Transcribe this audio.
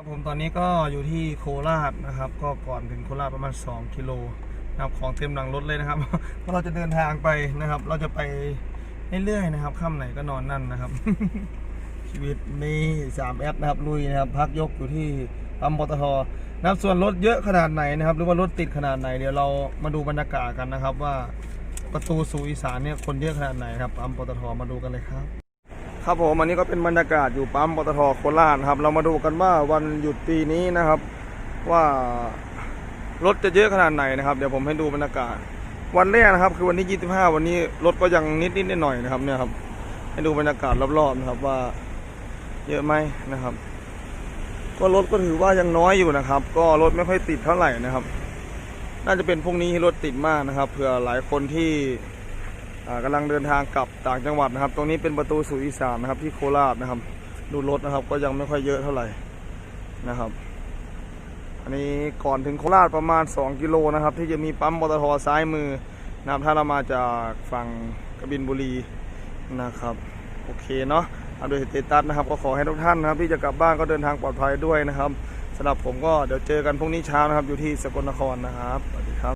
ครับผมตอนนี้ก็อยู่ที่โคราชนะครับ ก็ก่อนถึงโคราชประมาณ 2 กิโลนะครับของเต็มหลังรถเลยนะครับเพราะเราจะเดินทางไปนะครับ เราจะไปเรื่อยๆนะครับค่ำไหนก็นอนนั่นนะครับ ชีวิตมี3แอปนะครับลุยนะครับ พักยกอยู่ที่ปั๊มปตทนะครับส่วนรถเยอะขนาดไหนนะครับ หรือว่ารถติดขนาดไหนเดี๋ยวเรามาดูบรรยากาศกันนะครับ ว่าประตูสู่อีสานเนี่ยคนเยอะขนาดไหนครับปั๊มปตทมาดูกันเลยครับ ครับผมอันนี้ก็เป็นบรรยากาศอยู่ปั๊มปตทโคราชนะครับ เรามาดูกันว่าวันหยุดปีนี้นะครับ ว่ารถจะเยอะขนาดไหนนะครับ เดี๋ยวผมให้ดูบรรยากาศ วันแรกนะครับ คือวันที่ 25 วันนี้รถก็ยังนิดนิดหน่อยๆนะครับเนี่ยครับให้ดูบรรยากาศรอบๆนะครับว่าเยอะไหมนะครับ ก็รถก็ถือว่ายังน้อยอยู่นะครับ ก็รถไม่ค่อยติดเท่าไหร่นะครับ น่าจะเป็นพวกนี้ที่รถติดมากนะครับเผื่อหลายคนที่ กำลังเดินทางกลับต่างจังหวัดนะครับ ตรงนี้เป็นประตูสู่อีสานนะครับ ที่โคราชนะครับ ดูรถนะครับ ก็ยังไม่ค่อยเยอะเท่าไหร่นะครับ อันนี้ก่อนถึงโคราชประมาณ 2 กิโลนะครับ ที่จะมีปั๊มปตทซ้ายมือนะครับถ้าเรามาจากฝั่งกบินบุรีนะครับ โอเคเนาะอาโดยสเตตัสนะครับ ก็ขอให้ทุกท่านนะครับ ที่จะกลับบ้านก็เดินทางปลอดภัยด้วยนะครับสำหรับผมก็เดี๋ยวเจอกันพรุ่งนี้เช้านะครับ อยู่ที่สกลนครนะครับสวัสดีครับ